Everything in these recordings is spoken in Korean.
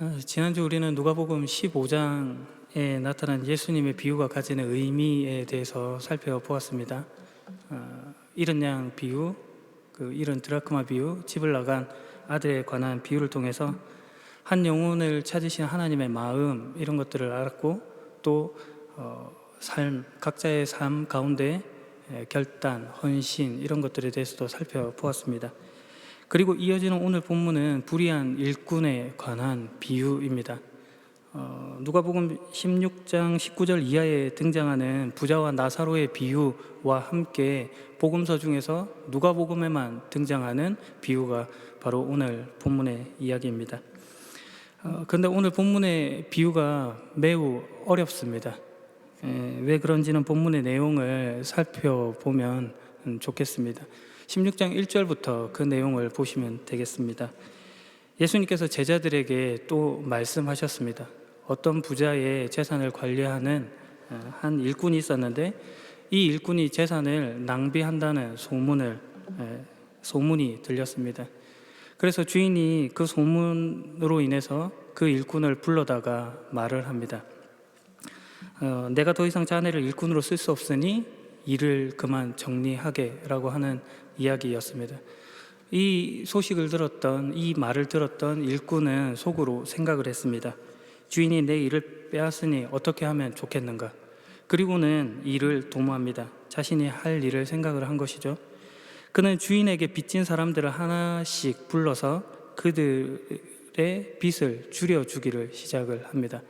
아, 지난주 우리는 누가복음 15장에 나타난 예수님의 비유가 가지는 의미에 대해서 살펴보았습니다. 아, 이른 양 비유, 그 이른 드라크마 비유, 집을 나간 아들에 관한 비유를 통해서 한 영혼을 찾으신 하나님의 마음 이런 것들을 알았고 또 어, 삶, 각자의 삶 가운데 에, 결단, 헌신 이런 것들에 대해서도 살펴보았습니다. 그리고 이어지는 오늘 본문은 불의한 일꾼에 관한 비유입니다. 어, 누가복음 16장 19절 이하에 등장하는 부자와 나사로의 비유와 함께 복음서 중에서 누가복음에만 등장하는 비유가 바로 오늘 본문의 이야기입니다. 어, 그런데 오늘 본문의 비유가 매우 어렵습니다. 에, 왜 그런지는 본문의 내용을 살펴보면 음, 좋겠습니다. 16장 1절부터 그 내용을 보시면 되겠습니다. 예수님께서 제자들에게 또 말씀하셨습니다. 어떤 부자의 재산을 관리하는 어, 한 일꾼이 있었는데 이 일꾼이 재산을 낭비한다는 소문을 에, 소문이 들렸습니다. 그래서 주인이 그 소문으로 인해서 그 일꾼을 불러다가 말을 합니다. 어, 내가 더 이상 자네를 일꾼으로 쓸 수 없으니 일을 그만 정리하게라고 하는 이야기였습니다. 이 소식을 들었던 이 말을 들었던 일꾼은 속으로 생각을 했습니다. 주인이 내 일을 빼앗으니 어떻게 하면 좋겠는가? 그리고는 일을 도모합니다. 자신이 할 일을 생각을 한 것이죠. 그는 주인에게 빚진 사람들을 하나씩 불러서 그들의 빚을 줄여주기를 시작을 합니다.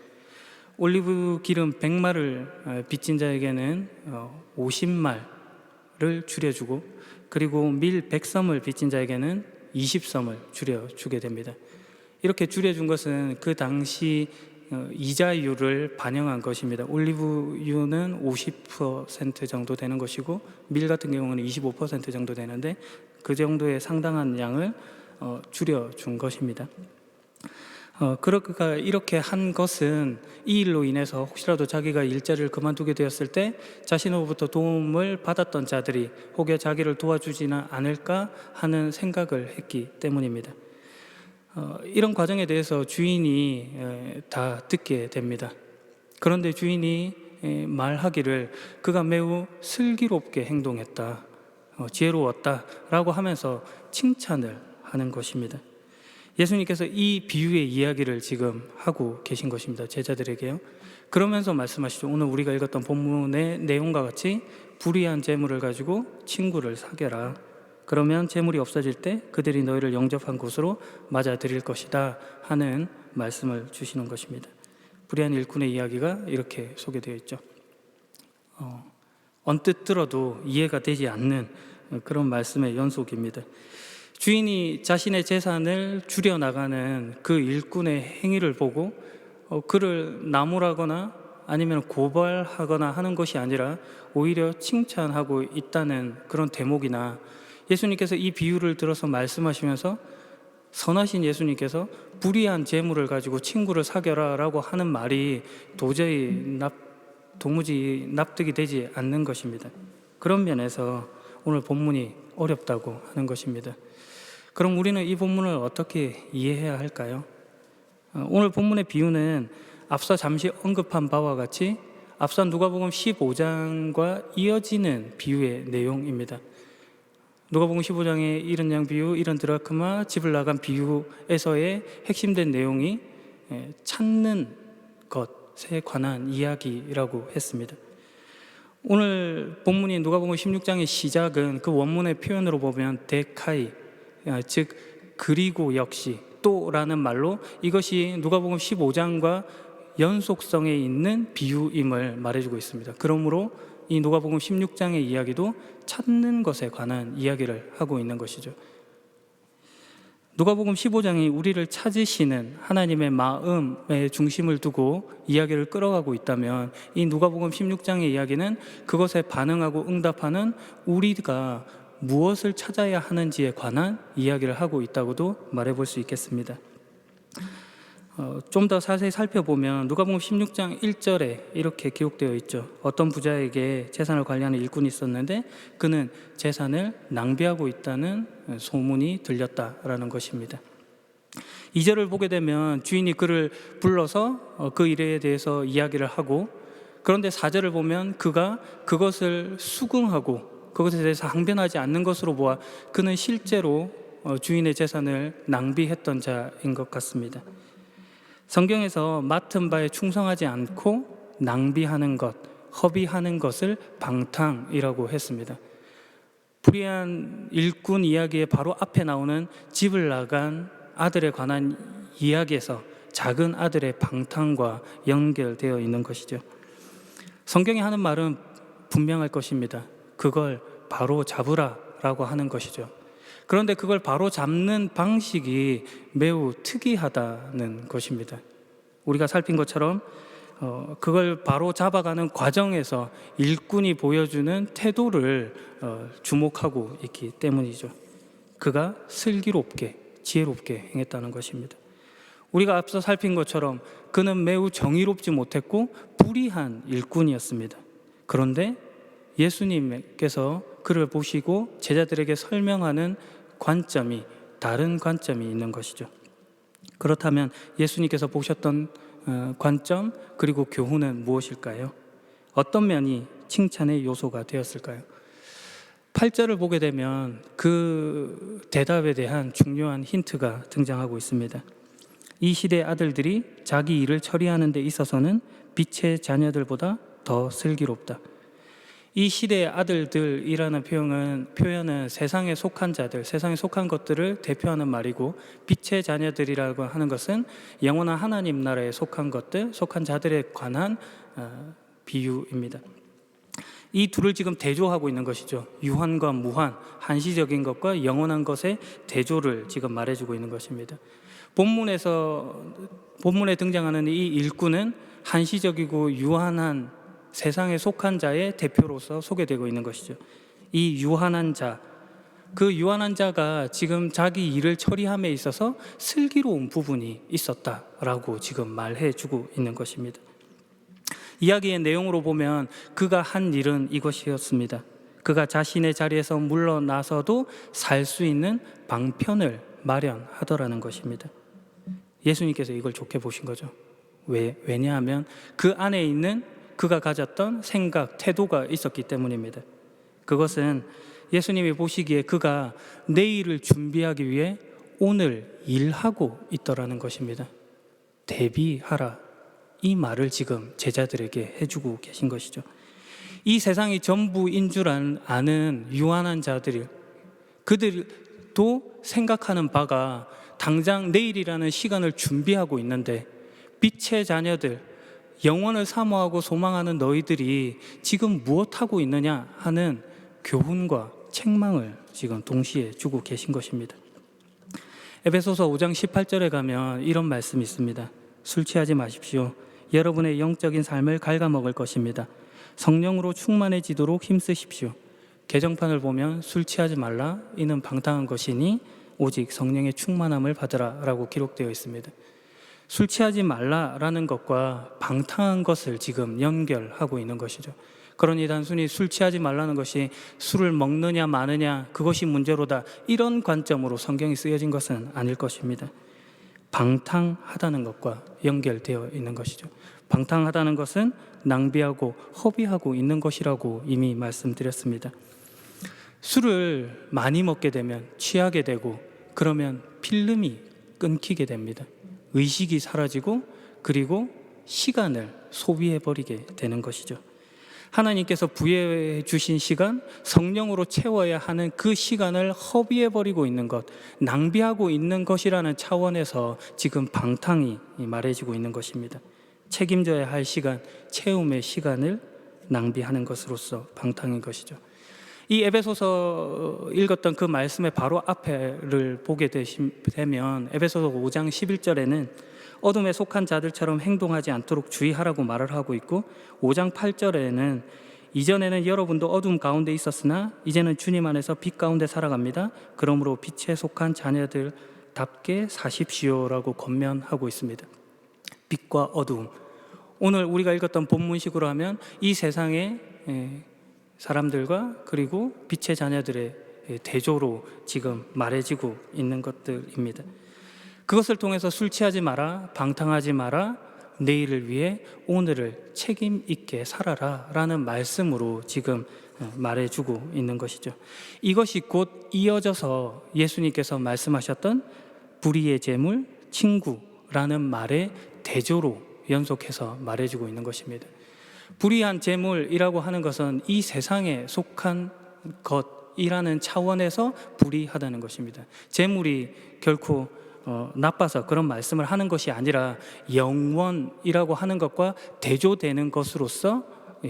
올리브 기름 100마를 빚진 자에게는 50말을 줄여주고 그리고 밀 100섬을 빚진 자에게는 20섬을 줄여주게 됩니다. 이렇게 줄여준 것은 그 당시 어, 이자율을 반영한 것입니다. 올리브유는 50% 정도 되는 것이고 밀 같은 경우는 25% 정도 되는데 그 정도의 상당한 양을 어, 줄여준 것입니다. 어, 그러니까 이렇게 한 것은 이 일로 인해서 혹시라도 자기가 일자리를 그만두게 되었을 때 자신으로부터 도움을 받았던 자들이 혹여 자기를 도와주지는 않을까 하는 생각을 했기 때문입니다. 어, 이런 과정에 대해서 주인이 에, 다 듣게 됩니다. 그런데 주인이 에, 말하기를 그가 매우 슬기롭게 행동했다, 어, 지혜로웠다라고 하면서 칭찬을 하는 것입니다. 예수님께서 이 비유의 이야기를 지금 하고 계신 것입니다. 제자들에게요. 그러면서 말씀하시죠. 오늘 우리가 읽었던 본문의 내용과 같이 불의한 재물을 가지고 친구를 사겨라. 그러면 재물이 없어질 때 그들이 너희를 영접한 곳으로 맞아들일 것이다 하는 말씀을 주시는 것입니다. 불의한 일꾼의 이야기가 이렇게 소개되어 있죠. 어, 언뜻 들어도 이해가 되지 않는 그런 말씀의 연속입니다. 주인이 자신의 재산을 줄여 나가는 그 일꾼의 행위를 보고 어, 그를 나무라거나 아니면 고발하거나 하는 것이 아니라 오히려 칭찬하고 있다는 그런 대목이나 예수님께서 이 비유를 들어서 말씀하시면서 선하신 예수님께서 불의한 재물을 가지고 친구를 사겨라라고 하는 말이 도저히 납, 도무지 납득이 되지 않는 것입니다. 그런 면에서 오늘 본문이 어렵다고 하는 것입니다. 그럼 우리는 이 본문을 어떻게 이해해야 할까요? 어, 오늘 본문의 비유는 앞서 잠시 언급한 바와 같이 앞서 누가복음 15장과 이어지는 비유의 내용입니다. 누가복음 15장의 이런 양 비유, 이런 드라크마, 집을 나간 비유에서의 핵심된 내용이 예, 찾는 것에 관한 이야기라고 했습니다. 오늘 본문인 누가복음 16장의 시작은 그 원문의 표현으로 보면 데카이, 아, 즉 그리고 역시 또라는 말로 이것이 누가복음 15장과 연속성에 있는 비유임을 말해주고 있습니다. 그러므로 이 누가복음 16장의 이야기도 찾는 것에 관한 이야기를 하고 있는 것이죠. 누가복음 15장이 우리를 찾으시는 하나님의 마음의 중심을 두고 이야기를 끌어가고 있다면 이 누가복음 16장의 이야기는 그것에 반응하고 응답하는 우리가 무엇을 찾아야 하는지에 관한 이야기를 하고 있다고도 말해볼 수 있겠습니다. 어, 좀 더 자세히 살펴보면 누가복음 16장 1절에 이렇게 기록되어 있죠. 어떤 부자에게 재산을 관리하는 일꾼이 있었는데 그는 재산을 낭비하고 있다는 소문이 들렸다라는 것입니다. 2절을 보게 되면 주인이 그를 불러서 어, 그 일에 대해서 이야기를 하고 그런데 4절을 보면 그가 그것을 수긍하고 그것에 대해서 항변하지 않는 것으로 보아 그는 실제로 어, 주인의 재산을 낭비했던 자인 것 같습니다. 성경에서 맡은 바에 충성하지 않고 낭비하는 것, 허비하는 것을 방탕이라고 했습니다. 불의한 일꾼 이야기의 바로 앞에 나오는 집을 나간 아들에 관한 이야기에서 작은 아들의 방탕과 연결되어 있는 것이죠. 성경이 하는 말은 분명할 것입니다. 그걸 바로 잡으라라고 하는 것이죠. 그런데 그걸 바로 잡는 방식이 매우 특이하다는 것입니다. 우리가 살핀 것처럼 어, 그걸 바로 잡아가는 과정에서 일꾼이 보여주는 태도를 어, 주목하고 있기 때문이죠. 그가 슬기롭게, 지혜롭게 행했다는 것입니다. 우리가 앞서 살핀 것처럼 그는 매우 정의롭지 못했고 불의한 일꾼이었습니다. 그런데 예수님께서 그를 보시고 제자들에게 설명하는 관점이 다른 관점이 있는 것이죠. 그렇다면 예수님께서 보셨던 어, 관점 그리고 교훈은 무엇일까요? 어떤 면이 칭찬의 요소가 되었을까요? 8절을 보게 되면 그 대답에 대한 중요한 힌트가 등장하고 있습니다. 이 시대 아들들이 자기 일을 처리하는 데 있어서는 빛의 자녀들보다 더 슬기롭다. 이 시대의 아들들이라는 표현은, 표현은 세상에 속한 자들, 세상에 속한 것들을 대표하는 말이고 빛의 자녀들이라고 하는 것은 영원한 하나님 나라에 속한 것들, 속한 자들에 관한 어, 비유입니다. 이 둘을 지금 대조하고 있는 것이죠. 유한과 무한, 한시적인 것과 영원한 것의 대조를 지금 말해주고 있는 것입니다. 본문에서 본문에 등장하는 이 일꾼은 한시적이고 유한한 세상에 속한 자의 대표로서 소개되고 있는 것이죠. 이 유한한 자, 그 유한한 자가 지금 자기 일을 처리함에 있어서 슬기로운 부분이 있었다라고 지금 말해 주고 있는 것입니다. 이야기의 내용으로 보면 그가 한 일은 이것이었습니다. 그가 자신의 자리에서 물러나서도 살 수 있는 방편을 마련하더라는 것입니다. 예수님께서 이걸 좋게 보신 거죠. 왜? 왜냐하면 그 안에 있는 그가 가졌던 생각, 태도가 있었기 때문입니다. 그것은 예수님이 보시기에 그가 내일을 준비하기 위해 오늘 일하고 있더라는 것입니다. 대비하라. 이 말을 지금 제자들에게 해주고 계신 것이죠. 이 세상이 전부인 줄 아는 유한한 자들이 그들도 생각하는 바가 당장 내일이라는 시간을 준비하고 있는데 빛의 자녀들, 영원을 사모하고 소망하는 너희들이 지금 무엇하고 있느냐 하는 교훈과 책망을 지금 동시에 주고 계신 것입니다. 에베소서 5장 18절에 가면 이런 말씀이 있습니다. 술 취하지 마십시오. 여러분의 영적인 삶을 갉아먹을 것입니다. 성령으로 충만해지도록 힘쓰십시오. 개정판을 보면 술 취하지 말라 이는 방탕한 것이니 오직 성령의 충만함을 받으라라고 기록되어 있습니다. 술 취하지 말라라는 것과 방탕한 것을 지금 연결하고 있는 것이죠. 그러니 단순히 술 취하지 말라는 것이 술을 먹느냐 마느냐 그것이 문제로다 이런 관점으로 성경이 쓰여진 것은 아닐 것입니다. 방탕하다는 것과 연결되어 있는 것이죠. 방탕하다는 것은 낭비하고 허비하고 있는 것이라고 이미 말씀드렸습니다. 술을 많이 먹게 되면 취하게 되고 그러면 필름이 끊기게 됩니다. 의식이 사라지고 그리고 시간을 소비해 버리게 되는 것이죠. 하나님께서 부여해 주신 시간, 성령으로 채워야 하는 그 시간을 허비해 버리고 있는 것, 낭비하고 있는 것이라는 차원에서 지금 방탕이 말해지고 있는 것입니다. 책임져야 할 시간, 채움의 시간을 낭비하는 것으로서 방탕인 것이죠. 이 에베소서 읽었던 그 말씀의 바로 앞에를 보게 되면 에베소서 5장 11절에는 어둠에 속한 자들처럼 행동하지 않도록 주의하라고 말을 하고 있고 5장 8절에는 이전에는 여러분도 어둠 가운데 있었으나 이제는 주님 안에서 빛 가운데 살아갑니다. 그러므로 빛에 속한 자녀들답게 사십시오라고 권면하고 있습니다. 빛과 어둠. 오늘 우리가 읽었던 본문식으로 하면 이 세상에 사람들과 그리고 빛의 자녀들의 대조로 지금 말해지고 있는 것들입니다. 그것을 통해서 술 취하지 마라, 방탕하지 마라, 내일을 위해 오늘을 책임 있게 살아라 라는 말씀으로 지금 어, 말해주고 있는 것이죠. 이것이 곧 이어져서 예수님께서 말씀하셨던 불의의 재물, 친구라는 말의 대조로 연속해서 말해주고 있는 것입니다. 불의한 재물이라고 하는 것은 이 세상에 속한 것이라는 차원에서 불의하다는 것입니다. 재물이 결코 어, 나빠서 그런 말씀을 하는 것이 아니라 영원이라고 하는 것과 대조되는 것으로서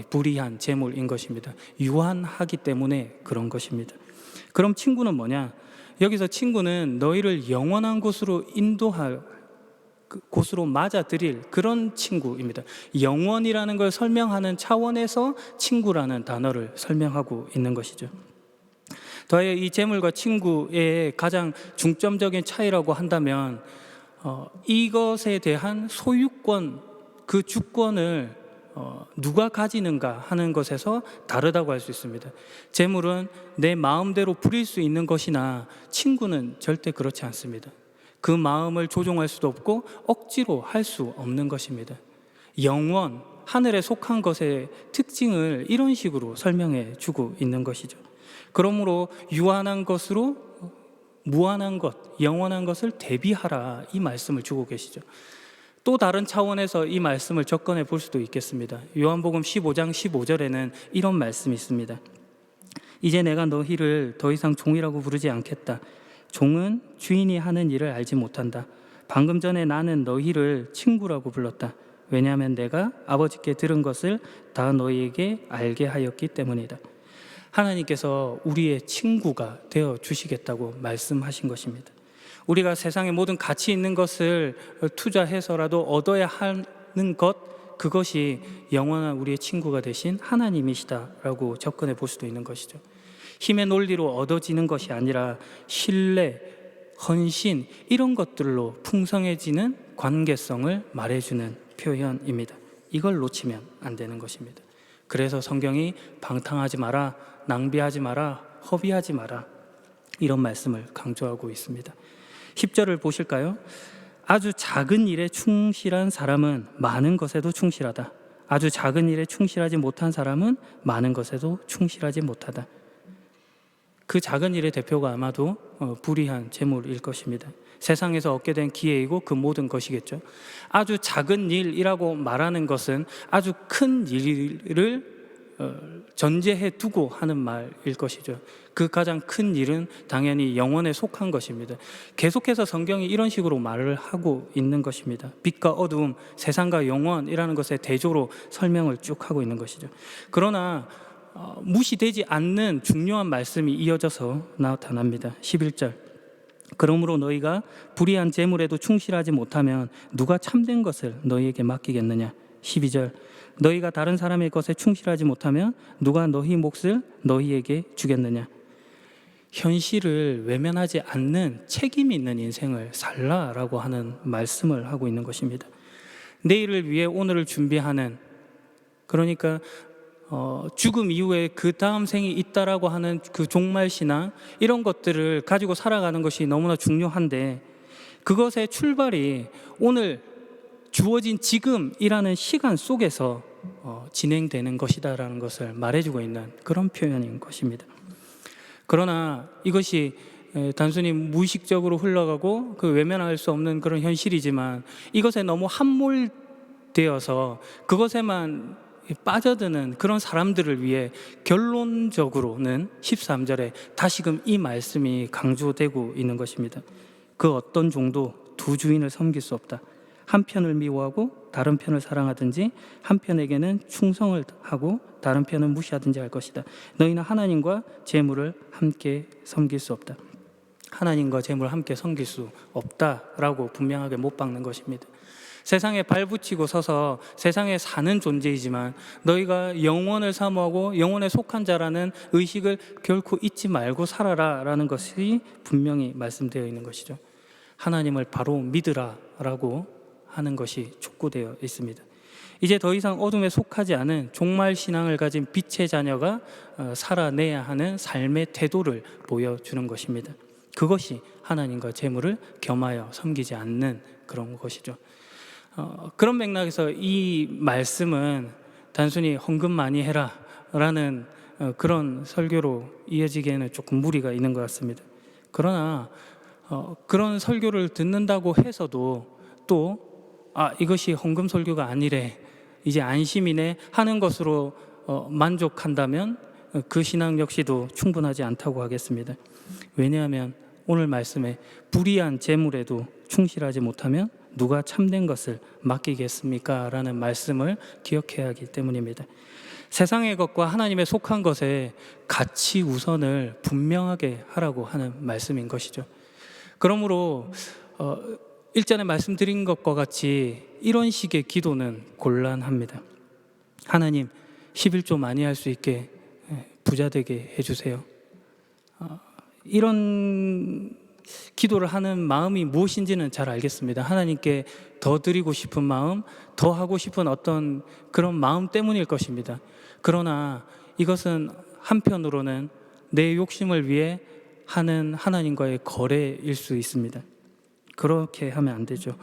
불의한 재물인 것입니다. 유한하기 때문에 그런 것입니다. 그럼 친구는 뭐냐? 여기서 친구는 너희를 영원한 곳으로 인도할 그 곳으로 맞아들일 그런 친구입니다. 영원이라는 걸 설명하는 차원에서 친구라는 단어를 설명하고 있는 것이죠. 더해 이 재물과 친구의 가장 중점적인 차이라고 한다면 어, 이것에 대한 소유권 그 주권을 어, 누가 가지는가 하는 것에서 다르다고 할 수 있습니다. 재물은 내 마음대로 부릴 수 있는 것이나 친구는 절대 그렇지 않습니다. 그 마음을 조종할 수도 없고 억지로 할 수 없는 것입니다. 영원, 하늘에 속한 것의 특징을 이런 식으로 설명해 주고 있는 것이죠. 그러므로 유한한 것으로 무한한 것, 영원한 것을 대비하라 이 말씀을 주고 계시죠. 또 다른 차원에서 이 말씀을 접근해 볼 수도 있겠습니다. 요한복음 15장 15절에는 이런 말씀이 있습니다. 이제 내가 너희를 더 이상 종이라고 부르지 않겠다. 종은 주인이 하는 일을 알지 못한다. 방금 전에 나는 너희를 친구라고 불렀다. 왜냐하면 내가 아버지께 들은 것을 다 너희에게 알게 하였기 때문이다. 하나님께서 우리의 친구가 되어 주시겠다고 말씀하신 것입니다. 우리가 세상의 모든 가치 있는 것을 투자해서라도 얻어야 하는 것, 그것이 영원한 우리의 친구가 되신 하나님이시다라고 접근해 볼 수도 있는 것이죠. 힘의 논리로 얻어지는 것이 아니라 신뢰, 헌신, 이런 것들로 풍성해지는 관계성을 말해주는 표현입니다. 이걸 놓치면 안 되는 것입니다. 그래서 성경이 방탕하지 마라, 낭비하지 마라, 허비하지 마라, 이런 말씀을 강조하고 있습니다. 10절을 보실까요? 아주 작은 일에 충실한 사람은 많은 것에도 충실하다. 아주 작은 일에 충실하지 못한 사람은 많은 것에도 충실하지 못하다. 그 작은 일의 대표가 아마도 어, 불의한 재물일 것입니다. 세상에서 얻게 된 기회이고 그 모든 것이겠죠. 아주 작은 일이라고 말하는 것은 아주 큰 일을 어, 전제해 두고 하는 말일 것이죠. 그 가장 큰 일은 당연히 영원에 속한 것입니다. 계속해서 성경이 이런 식으로 말을 하고 있는 것입니다. 빛과 어두움, 세상과 영원이라는 것의 대조로 설명을 쭉 하고 있는 것이죠. 그러나 어, 무시되지 않는 중요한 말씀이 이어져서 나타납니다. 11절. 그러므로 너희가 불의한 재물에도 충실하지 못하면 누가 참된 것을 너희에게 맡기겠느냐? 12절. 너희가 다른 사람의 것에 충실하지 못하면 누가 너희 몫을 너희에게 주겠느냐? 현실을 외면하지 않는 책임 있는 인생을 살라라고 하는 말씀을 하고 있는 것입니다. 내일을 위해 오늘을 준비하는 그러니까 어, 죽음 이후에 그 다음 생이 있다라고 하는 그 종말 신앙 이런 것들을 가지고 살아가는 것이 너무나 중요한데 그것의 출발이 오늘 주어진 지금이라는 시간 속에서 어, 진행되는 것이다라는 것을 말해주고 있는 그런 표현인 것입니다. 그러나 이것이 에, 단순히 무의식적으로 흘러가고 그 외면할 수 없는 그런 현실이지만 이것에 너무 함몰되어서 그것에만 빠져드는 그런 사람들을 위해 결론적으로는 13절에 다시금 이 말씀이 강조되고 있는 것입니다. 그 어떤 종도 두 주인을 섬길 수 없다. 한 편을 미워하고 다른 편을 사랑하든지 한 편에게는 충성을 하고 다른 편은 무시하든지 할 것이다. 너희는 하나님과 재물을 함께 섬길 수 없다. 하나님과 재물을 함께 섬길 수 없다라고 분명하게 못 박는 것입니다. 세상에 발붙이고 서서 세상에 사는 존재이지만 너희가 영원을 사모하고 영원에 속한 자라는 의식을 결코 잊지 말고 살아라라는 것이 분명히 말씀되어 있는 것이죠. 하나님을 바로 믿으라라고 하는 것이 촉구되어 있습니다. 이제 더 이상 어둠에 속하지 않은 종말 신앙을 가진 빛의 자녀가 어, 살아내야 하는 삶의 태도를 보여주는 것입니다. 그것이 하나님과 재물을 겸하여 섬기지 않는 그런 것이죠. 어, 그런 맥락에서 이 말씀은 단순히 헌금 많이 해라 라는 어, 그런 설교로 이어지기에는 조금 무리가 있는 것 같습니다. 그러나 어, 그런 설교를 듣는다고 해서도 또 아, 이것이 헌금 설교가 아니래 이제 안심이네 하는 것으로 어, 만족한다면 어, 그 신앙 역시도 충분하지 않다고 하겠습니다. 왜냐하면 오늘 말씀에 불의한 재물에도 충실하지 못하면 누가 참된 것을 맡기겠습니까? 라는 말씀을 기억해야 하기 때문입니다. 세상의 것과 하나님의 속한 것에 가치 우선을 분명하게 하라고 하는 말씀인 것이죠. 그러므로 어, 일전에 말씀드린 것과 같이 이런 식의 기도는 곤란합니다. 하나님 11조 많이 할 수 있게 예, 부자 되게 해주세요. 어, 이런 기도를 하는 마음이 무엇인지는 잘 알겠습니다. 하나님께 더 드리고 싶은 마음, 더 하고 싶은 어떤 그런 마음 때문일 것입니다. 그러나 이것은 한편으로는 내 욕심을 위해 하는 하나님과의 거래일 수 있습니다. 그렇게 하면 안 되죠.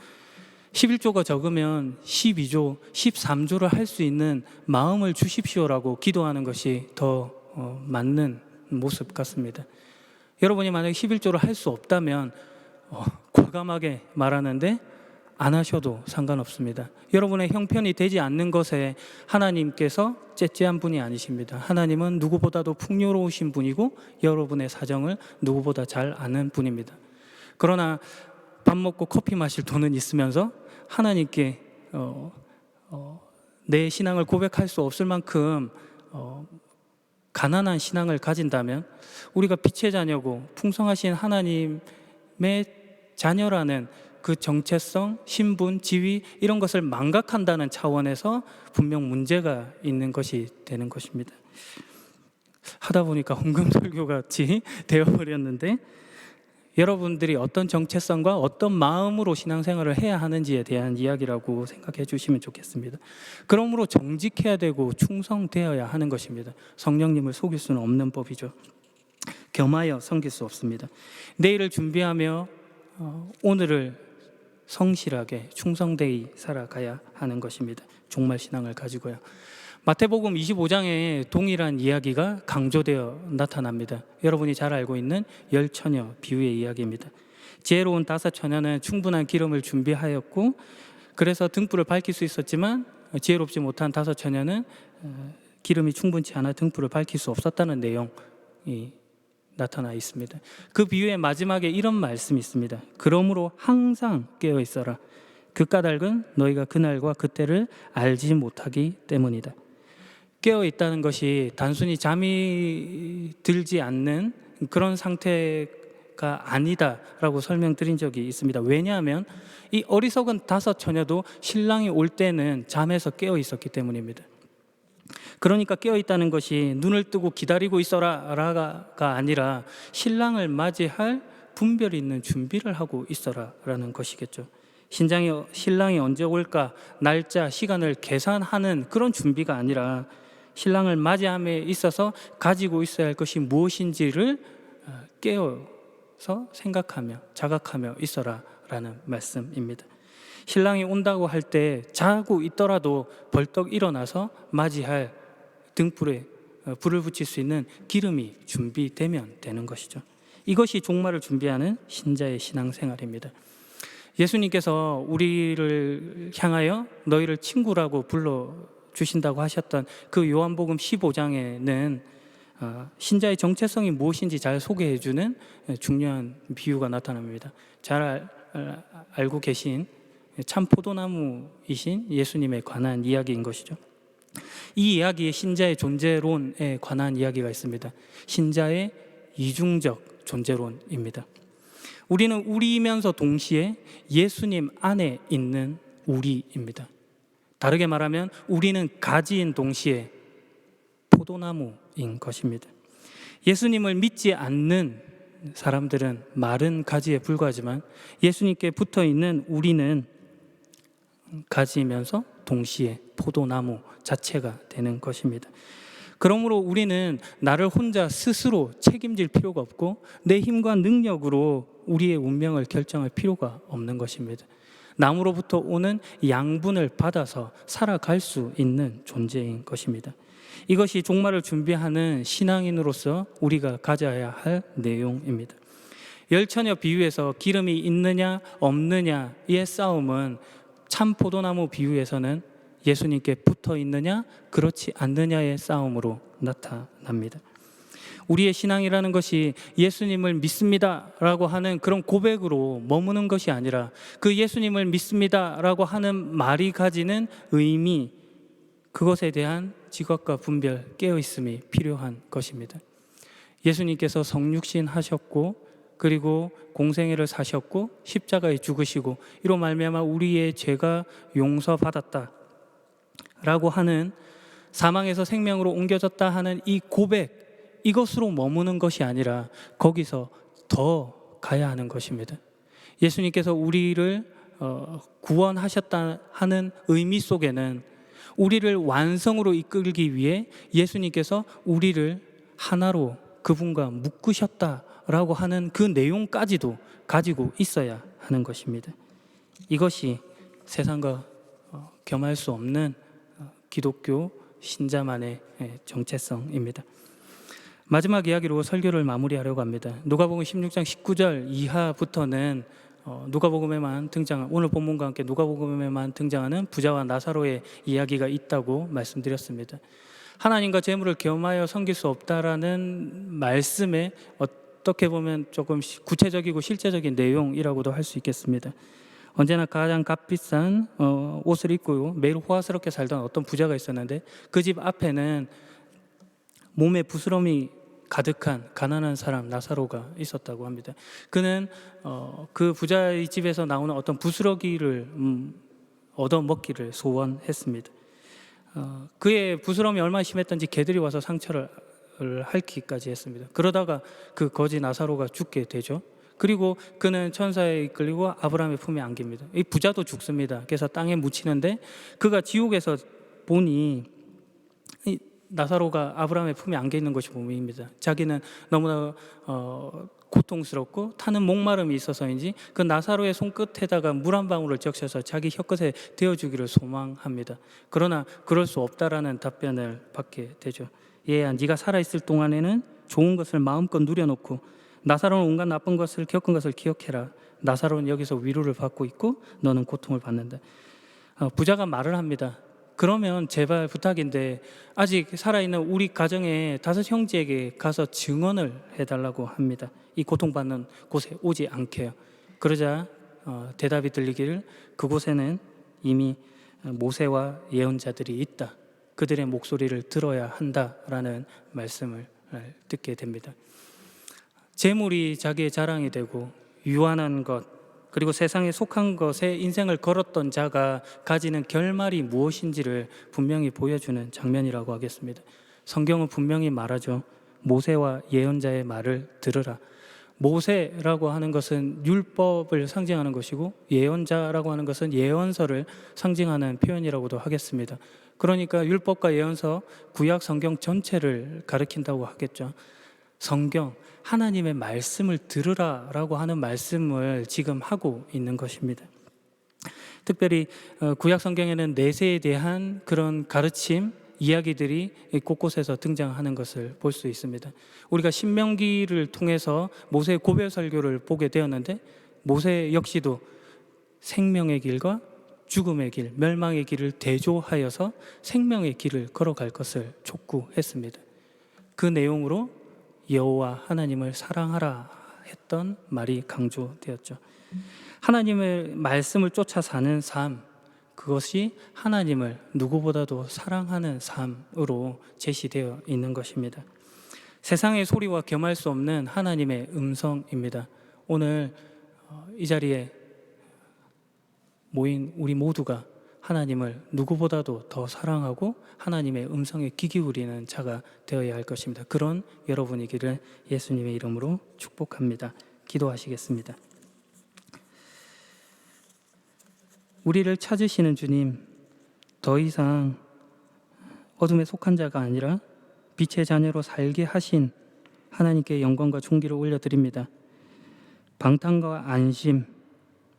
11조가 적으면 12조, 13조를 할 수 있는 마음을 주십시오라고 기도하는 것이 더 어, 맞는 모습 같습니다. 여러분이 만약 11조를 할 수 없다면 어, 과감하게 말하는데 안 하셔도 상관없습니다. 여러분의 형편이 되지 않는 것에 하나님께서 째째한 분이 아니십니다. 하나님은 누구보다도 풍요로우신 분이고 여러분의 사정을 누구보다 잘 아는 분입니다. 그러나 밥 먹고 커피 마실 돈은 있으면서 하나님께 어, 어, 내 신앙을 고백할 수 없을 만큼 어, 가난한 신앙을 가진다면 우리가 빛의 자녀고 풍성하신 하나님의 자녀라는 그 정체성, 신분, 지위 이런 것을 망각한다는 차원에서 분명 문제가 있는 것이 되는 것입니다. 하다 보니까 헌금 설교 같이 되어버렸는데 여러분들이 어떤 정체성과 어떤 마음으로 신앙생활을 해야 하는지에 대한 이야기라고 생각해 주시면 좋겠습니다. 그러므로 정직해야 되고 충성되어야 하는 것입니다. 성령님을 속일 수는 없는 법이죠. 겸하여 섬길 수 없습니다. 내일을 준비하며 어, 오늘을 성실하게 충성되이 살아가야 하는 것입니다. 종말 신앙을 가지고요. 마태복음 25장에 동일한 이야기가 강조되어 나타납니다. 여러분이 잘 알고 있는 열 처녀 비유의 이야기입니다. 지혜로운 다섯 처녀는 충분한 기름을 준비하였고 그래서 등불을 밝힐 수 있었지만 지혜롭지 못한 다섯 처녀는 어, 기름이 충분치 않아 등불을 밝힐 수 없었다는 내용이 나타나 있습니다. 그 비유의 마지막에 이런 말씀이 있습니다. 그러므로 항상 깨어 있어라. 그 까닭은 너희가 그날과 그때를 알지 못하기 때문이다. 깨어 있다는 것이 단순히 잠이 들지 않는 그런 상태가 아니다라고 설명드린 적이 있습니다. 왜냐하면 이 어리석은 다섯 처녀도 신랑이 올 때는 잠에서 깨어 있었기 때문입니다. 그러니까 깨어 있다는 것이 눈을 뜨고 기다리고 있어라가 아니라 신랑을 맞이할 분별이 있는 준비를 하고 있어라라는 것이겠죠. 신장이 신랑이 언제 올까 날짜 시간을 계산하는 그런 준비가 아니라 신랑을 맞이함에 있어서 가지고 있어야 할 것이 무엇인지를 어, 깨어서 생각하며 자각하며 있어라라는 말씀입니다. 신랑이 온다고 할 때 자고 있더라도 벌떡 일어나서 맞이할 등불에 어, 불을 붙일 수 있는 기름이 준비되면 되는 것이죠. 이것이 종말을 준비하는 신자의 신앙생활입니다. 예수님께서 우리를 향하여 너희를 친구라고 불러 주신다고 하셨던 그 요한복음 15장에는 어, 신자의 정체성이 무엇인지 잘 소개해 주는 중요한 비유가 나타납니다. 잘 알고 계신 참 포도나무이신 예수님에 관한 이야기인 것이죠. 이 이야기에 신자의 존재론에 관한 이야기가 있습니다. 신자의 이중적 존재론입니다. 우리는 우리이면서 동시에 예수님 안에 있는 우리입니다. 다르게 말하면 우리는 가지인 동시에 포도나무인 것입니다. 예수님을 믿지 않는 사람들은 마른 가지에 불과하지만 예수님께 붙어 있는 우리는 가지면서 동시에 포도나무 자체가 되는 것입니다. 그러므로 우리는 나를 혼자 스스로 책임질 필요가 없고 내 힘과 능력으로 우리의 운명을 결정할 필요가 없는 것입니다. 남으로부터 오는 양분을 받아서 살아갈 수 있는 존재인 것입니다. 이것이 종말을 준비하는 신앙인으로서 우리가 가져야 할 내용입니다. 열처녀 비유에서 기름이 있느냐 없느냐의 싸움은 참 포도나무 비유에서는 예수님께 붙어 있느냐 그렇지 않느냐의 싸움으로 나타납니다. 우리의 신앙이라는 것이 예수님을 믿습니다라고 하는 그런 고백으로 머무는 것이 아니라 그 예수님을 믿습니다라고 하는 말이 가지는 의미 그것에 대한 지각과 분별 깨어 있음이 필요한 것입니다. 예수님께서 성육신 하셨고 그리고 공생애를 사셨고 십자가에 죽으시고 이로 말미암아 우리의 죄가 용서받았다 라고 하는 사망에서 생명으로 옮겨졌다 하는 이 고백 이것으로 머무는 것이 아니라 거기서 더 가야 하는 것입니다. 예수님께서 우리를 어, 구원하셨다 하는 의미 속에는 우리를 완성으로 이끌기 위해 예수님께서 우리를 하나로 그분과 묶으셨다라고 하는 그 내용까지도 가지고 있어야 하는 것입니다. 이것이 세상과 어, 겸할 수 없는 어, 기독교 신자만의 예, 정체성입니다. 마지막 이야기로 설교를 마무리하려고 합니다. 누가복음 16장 19절 이하부터는 어, 누가복음에만 등장 오늘 본문과 함께 누가복음에만 등장하는 부자와 나사로의 이야기가 있다고 말씀드렸습니다. 하나님과 재물을 겸하여 섬길 수 없다라는 말씀에 어떻게 보면 조금 시- 구체적이고 실제적인 내용이라고도 할 수 있겠습니다. 언제나 가장 값비싼 어, 옷을 입고 매일 호화스럽게 살던 어떤 부자가 있었는데 그 집 앞에는 몸에 부스럼이 가득한 가난한 사람 나사로가 있었다고 합니다. 그는 어, 그 부자의 집에서 나오는 어떤 부스러기를 음, 얻어 먹기를 소원했습니다. 어, 그의 부스럼이 얼마나 심했던지 개들이 와서 상처를 핥기까지 했습니다. 그러다가 그 거지 나사로가 죽게 되죠. 그리고 그는 천사에 이끌리고 아브라함의 품에 안깁니다. 이 부자도 죽습니다. 그래서 땅에 묻히는데 그가 지옥에서 보니 이 나사로가 아브라함의 품에 안겨 있는 것이 보입니다. 자기는 너무나 어, 고통스럽고 타는 목마름이 있어서인지 그 나사로의 손끝에다가 물 한 방울을 적셔서 자기 혀끝에 대어주기를 소망합니다. 그러나 그럴 수 없다라는 답변을 받게 되죠. 얘야, 네가 살아 있을 동안에는 좋은 것을 마음껏 누려놓고 나사로는 온갖 나쁜 것을 겪은 것을 기억해라. 나사로는 여기서 위로를 받고 있고 너는 고통을 받는다. 어, 부자가 말을 합니다. 그러면 제발 부탁인데 아직 살아있는 우리 가정의 다섯 형제에게 가서 증언을 해달라고 합니다. 이 고통받는 곳에 오지 않게요. 그러자 어, 대답이 들리기를 그곳에는 이미 모세와 예언자들이 있다. 그들의 목소리를 들어야 한다라는 말씀을 듣게 됩니다. 재물이 자기의 자랑이 되고 유한한 것 그리고 세상에 속한 것에 인생을 걸었던 자가 가지는 결말이 무엇인지를 분명히 보여주는 장면이라고 하겠습니다. 성경은 분명히 말하죠. 모세와 예언자의 말을 들으라. 모세라고 하는 것은 율법을 상징하는 것이고 예언자라고 하는 것은 예언서를 상징하는 표현이라고도 하겠습니다. 그러니까 율법과 예언서, 구약 성경 전체를 가리킨다고 하겠죠. 성경 하나님의 말씀을 들으라라고 하는 말씀을 지금 하고 있는 것입니다. 특별히 어, 구약 성경에는 내세에 대한 그런 가르침 이야기들이 곳곳에서 등장하는 것을 볼 수 있습니다. 우리가 신명기를 통해서 모세의 고별 설교를 보게 되었는데 모세 역시도 생명의 길과 죽음의 길, 멸망의 길을 대조하여서 생명의 길을 걸어갈 것을 촉구했습니다. 그 내용으로 여호와 하나님을 사랑하라 했던 말이 강조되었죠. 하나님의 말씀을 쫓아 사는 삶, 그것이 하나님을 누구보다도 사랑하는 삶으로 제시되어 있는 것입니다. 세상의 소리와 겸할 수 없는 하나님의 음성입니다. 오늘 어, 이 자리에 모인 우리 모두가 하나님을 누구보다도 더 사랑하고 하나님의 음성에 귀 기울이는 자가 되어야 할 것입니다. 그런 여러분이기를 예수님의 이름으로 축복합니다. 기도하시겠습니다. 우리를 찾으시는 주님, 더 이상 어둠에 속한 자가 아니라 빛의 자녀로 살게 하신 하나님께 영광과 존귀를 올려드립니다. 방탕과 안심,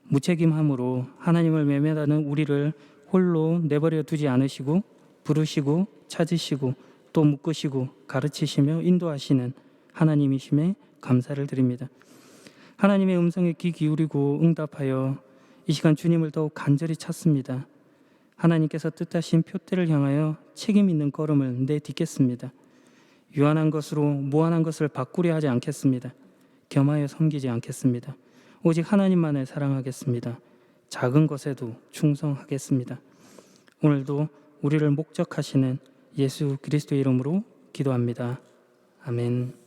무책임함으로 하나님을 매매하는 우리를 홀로 내버려 두지 않으시고 부르시고 찾으시고 또 묶으시고 가르치시며 인도하시는 하나님이심에 감사를 드립니다. 하나님의 음성에 귀 기울이고 응답하여 이 시간 주님을 더욱 간절히 찾습니다. 하나님께서 뜻하신 표대를 향하여 책임 있는 걸음을 내딛겠습니다. 유한한 것으로 무한한 것을 바꾸려 하지 않겠습니다. 겸하여 섬기지 않겠습니다. 오직 하나님만을 사랑하겠습니다. 작은 것에도 충성하겠습니다. 오늘도 우리를 목적하시는 예수 그리스도의 이름으로 기도합니다. 아멘.